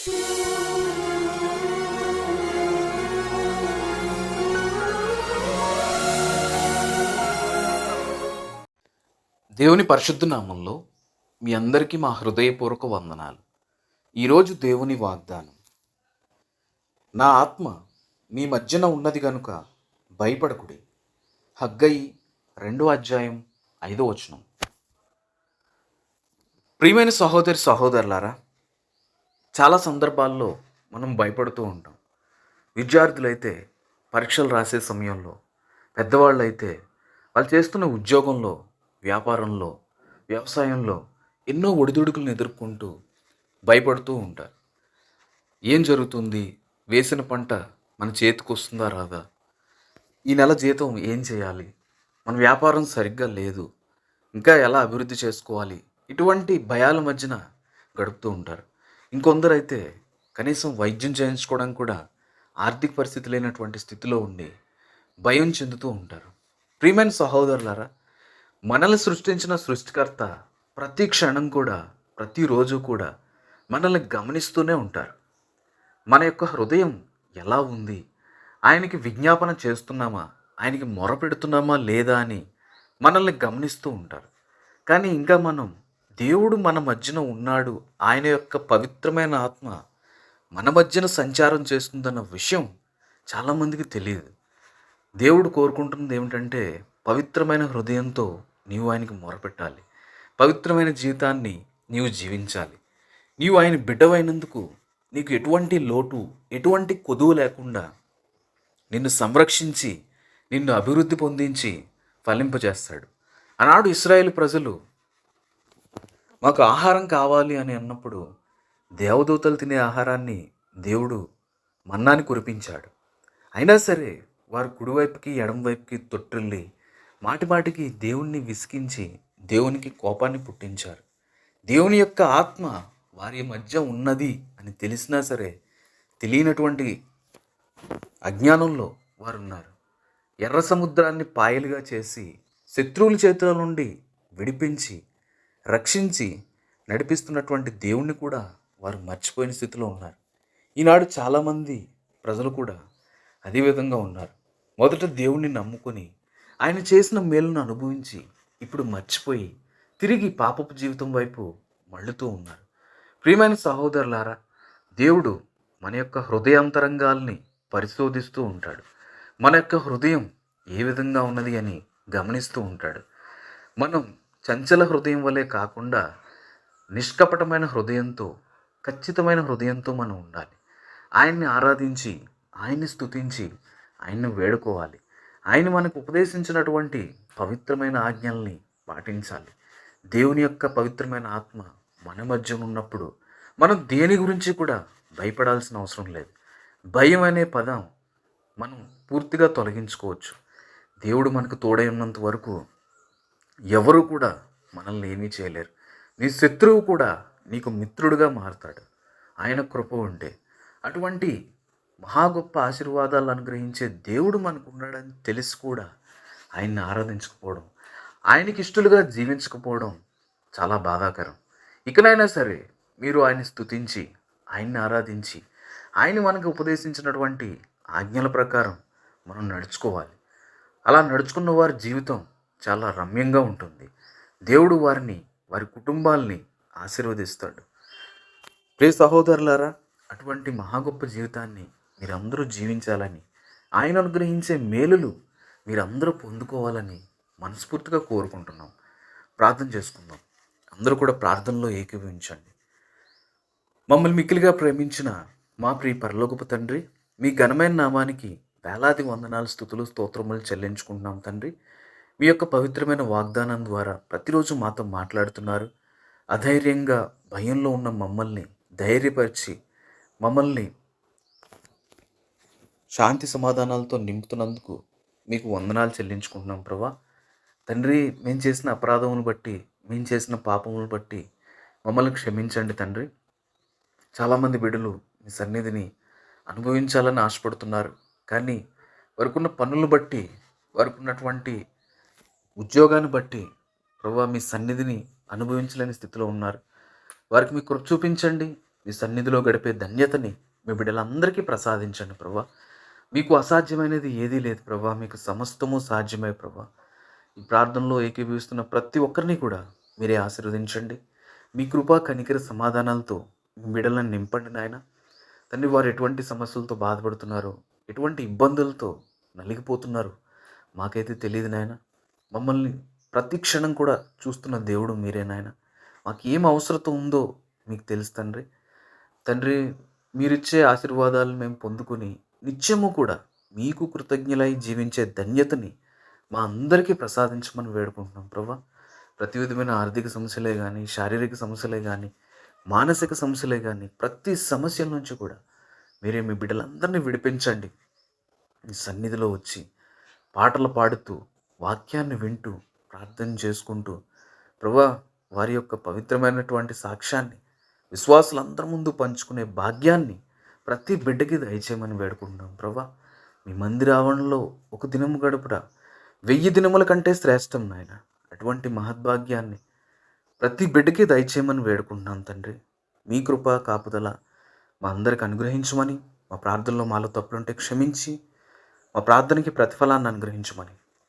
దేవుని పరిశుద్ధ నామంలో మీ అందరికీ మా హృదయపూర్వక వందనాలు. ఈరోజు దేవుని వాగ్దానం. నా ఆత్మ మీ మధ్యన ఉన్నది గనుక భయపడకుడి. హగ్గయి రెండో అధ్యాయం ఐదో వచనం. ప్రియమైన సహోదరి సహోదరులారా చాలా సందర్భాల్లో మనం భయపడుతూ ఉంటాం. విద్యార్థులైతే పరీక్షలు రాసే సమయంలో పెద్దవాళ్ళు అయితే వాళ్ళు చేస్తున్న ఉద్యోగంలో వ్యాపారంలో వ్యవసాయంలో ఎన్నో ఒడిదుడుకులను ఎదుర్కొంటూ భయపడుతూ ఉంటారు. ఏం జరుగుతుంది? వేసిన పంట మన చేతికి వస్తుందా రాదా? ఈ నెల జీతం ఏం చేయాలి? మన వ్యాపారం సరిగ్గా లేదు. ఇంకా ఎలా అభివృద్ధి చేసుకోవాలి? ఇటువంటి భయాల మధ్యన గడుపుతూ ఉంటారు. ఇంకొందరు అయితే కనీసం వైద్యం చేయించుకోవడం కూడా ఆర్థిక పరిస్థితి లేనటువంటి స్థితిలో ఉండి భయం చెందుతూ ఉంటారు. ప్రియమైన సహోదరులారా మనల్ని సృష్టించిన సృష్టికర్త ప్రతి క్షణం కూడా ప్రతిరోజు కూడా మనల్ని గమనిస్తూనే ఉంటారు. మన యొక్క హృదయం ఎలా ఉంది? ఆయనకి విజ్ఞాపన చేస్తున్నామా? ఆయనకి మొరపెడుతున్నామా లేదా అని మనల్ని గమనిస్తూ ఉంటారు. కానీ ఇంకా మనం దేవుడు మన మధ్యన ఉన్నాడు. ఆయన యొక్క పవిత్రమైన ఆత్మ మన మధ్యన సంచారం చేస్తుందన్న విషయం చాలామందికి తెలియదు. దేవుడు కోరుకుంటున్నది ఏమిటంటే పవిత్రమైన హృదయంతో నీవు ఆయనకి మొరపెట్టాలి. పవిత్రమైన జీవితాన్ని నీవు జీవించాలి. నీవు ఆయన బిడ్డవైనందుకు నీకు ఎటువంటి లోటు ఎటువంటి కొదువు లేకుండా నిన్ను సంరక్షించి నిన్ను అభివృద్ధి పొందించి ఫలింపజేస్తాడు. ఆనాడు ఇస్రాయేల్ ప్రజలు మాకు ఆహారం కావాలి అని అన్నప్పుడు దేవదూతలు తినే ఆహారాన్ని దేవుడు మన్నాని కురిపించాడు. అయినా సరే వారు కుడివైపుకి ఎడంవైపుకి తొట్టిల్లి మాటిమాటికి దేవుణ్ణి విసిగించి దేవునికి కోపాన్ని పుట్టించారు. దేవుని యొక్క ఆత్మ వారి మధ్య ఉన్నది అని తెలిసినా సరే తెలియనటువంటి అజ్ఞానంలో వారు ఉన్నారు ఎర్ర సముద్రాన్ని పాయలుగా చేసి శత్రువుల చేతుల నుండి విడిపించి రక్షించి నడిపిస్తున్నటువంటి దేవుణ్ణి కూడా వారు మర్చిపోయిన స్థితిలో ఉన్నారు. ఈనాడు చాలామంది ప్రజలు కూడా అదే విధంగా ఉన్నారు. మొదట దేవుణ్ణి నమ్ముకొని ఆయన చేసిన మేలును అనుభవించి ఇప్పుడు మర్చిపోయి తిరిగి పాపపు జీవితం వైపు మళ్ళుతూ ఉన్నారు. ప్రియమైన సహోదరులారా దేవుడు మన యొక్క హృదయాంతరంగాల్ని పరిశోధిస్తూ ఉంటాడు. మన యొక్క హృదయం ఏ విధంగా ఉన్నది అని గమనిస్తూ ఉంటాడు. మనం చంచల హృదయం వలె కాకుండా నిష్కపటమైన హృదయంతో ఖచ్చితమైన హృదయంతో మనం ఉండాలి. ఆయన్ని ఆరాధించి ఆయన్ని స్తుతించి ఆయన్ని వేడుకోవాలి. ఆయన మనకు ఉపదేశించినటువంటి పవిత్రమైన ఆజ్ఞల్ని పాటించాలి. దేవుని యొక్క పవిత్రమైన ఆత్మ మన మధ్య ఉన్నప్పుడు మనం దేని గురించి కూడా భయపడాల్సిన అవసరం లేదు. భయం అనే పదం మనం పూర్తిగా తొలగించుకోవచ్చు. దేవుడు మనకు తోడై ఉన్నంత వరకు ఎవరు కూడా మనల్ని ఏమీ చేయలేరు. నీ శత్రువు కూడా నీకు మిత్రుడుగా మారుతాడు. ఆయన కృప ఉంటే. అటువంటి మహా గొప్ప ఆశీర్వాదాలు అనుగ్రహించే దేవుడు మనకు ఉన్నాడని తెలిసి కూడా ఆయన్ని ఆరాధించకపోవడం ఆయనకి ఇష్టలుగా జీవించకపోవడం చాలా బాధాకరం. ఇకనైనా సరే మీరు ఆయన స్థుతించి ఆయన్ని ఆరాధించి ఆయన మనకు ఉపదేశించినటువంటి ఆజ్ఞల ప్రకారం మనం నడుచుకోవాలి. అలా నడుచుకున్న వారి జీవితం చాలా రమ్యంగా ఉంటుంది. దేవుడు వారిని వారి కుటుంబాల్ని ఆశీర్వదిస్తాడు. ప్రియ సహోదరులారా అటువంటి మహా గొప్ప జీవితాన్ని మీరందరూ జీవించాలని ఆయన అనుగ్రహించే మేలులు మీరందరూ పొందుకోవాలని మనస్ఫూర్తిగా కోరుకుంటున్నాం. ప్రార్థన చేసుకుందాం. అందరూ కూడా ప్రార్థనలో ఏకీభవించండి. మమ్మల్ని మిక్కిలిగా ప్రేమించిన మా ప్రియ పరలోకపు తండ్రి మీ ఘనమైన నామానికి వేలాది వందనాలు స్థుతులు స్తోత్రములు చెల్లించుకుంటున్నాం తండ్రి. మీ యొక్క పవిత్రమైన వాగ్దానం ద్వారా ప్రతిరోజు మాతో మాట్లాడుతున్నారు. అధైర్యంగా భయంలో ఉన్న మమ్మల్ని ధైర్యపరిచి మమ్మల్ని శాంతి సమాధానాలతో నింపుతున్నందుకు మీకు వందనాలు చెల్లించుకుంటున్నాం ప్రభా. తండ్రి మేము చేసిన అపరాధమును బట్టి మేము చేసిన పాపములు బట్టి మమ్మల్ని క్షమించండి తండ్రి. చాలామంది బిడ్డలు మీ సన్నిధిని అనుభవించాలని ఆశపడుతున్నారు. కానీ వారికున్న పనులు బట్టి వారికి ఉన్నటువంటి ఉద్యోగాన్ని బట్టి ప్రభా మీ సన్నిధిని అనుభవించలేని స్థితిలో ఉన్నారు. వారికి మీ కృప చూపించండి. మీ సన్నిధిలో గడిపే ధన్యతని మీ బిడ్డలందరికీ ప్రసాదించండి ప్రభా. మీకు అసాధ్యమైనది ఏదీ లేదు ప్రభా. మీకు సమస్తము సాధ్యమే ప్రభా. ఈ ప్రార్థనలో ఏకీభవిస్తున్న ప్రతి ఒక్కరిని కూడా మీరే ఆశీర్వదించండి. మీ కృపా కనికర సమాధానాలతో మీ బిడ్డలను నింపండి నాయన. తండ్రి వారు ఎటువంటి సమస్యలతో బాధపడుతున్నారో ఎటువంటి ఇబ్బందులతో నలిగిపోతున్నారు మాకైతే తెలియదు నాయన. మమ్మల్ని ప్రతి క్షణం కూడా చూస్తున్న దేవుడు మీరే నాయన. మాకు ఏం అవసరత ఉందో మీకు తెలుసు తండ్రి. తండ్రి మీరిచ్చే ఆశీర్వాదాలు మేము పొందుకొని నిత్యము కూడా మీకు కృతజ్ఞలై జీవించే ధన్యతని మా అందరికీ ప్రసాదించమని వేడుకుంటున్నాం ప్రభా. ప్రతి విధమైన ఆర్థిక సమస్యలే కానీ శారీరక సమస్యలే కానీ మానసిక సమస్యలే కానీ ప్రతి సమస్యల నుంచి కూడా మీరే మీ బిడ్డలందరినీ విడిపించండి. మీ సన్నిధిలో వచ్చి పాటలు పాడుతూ వాక్యాన్ని వింటూ ప్రార్థన చేసుకుంటూ ప్రభా వారి యొక్క పవిత్రమైనటువంటి సాక్ష్యాన్ని విశ్వాసులందరి ముందు పంచుకునే భాగ్యాన్ని ప్రతి బిడ్డకి దయచేయమని వేడుకుంటున్నాం. ప్రభా మీ మందిరావణలో ఒక దినము గడుపుట వెయ్యి దినముల కంటే శ్రేష్టం నాయన. అటువంటి మహద్భాగ్యాన్ని ప్రతి బిడ్డకి దయచేయమని వేడుకుంటున్నాం తండ్రి. మీ కృప కాపుదల మా అందరికి అనుగ్రహించమని మా ప్రార్థనలో మాలో తప్పులుంటే క్షమించి మా ప్రార్థనకి ప్రతిఫలాన్ని అనుగ్రహించమని.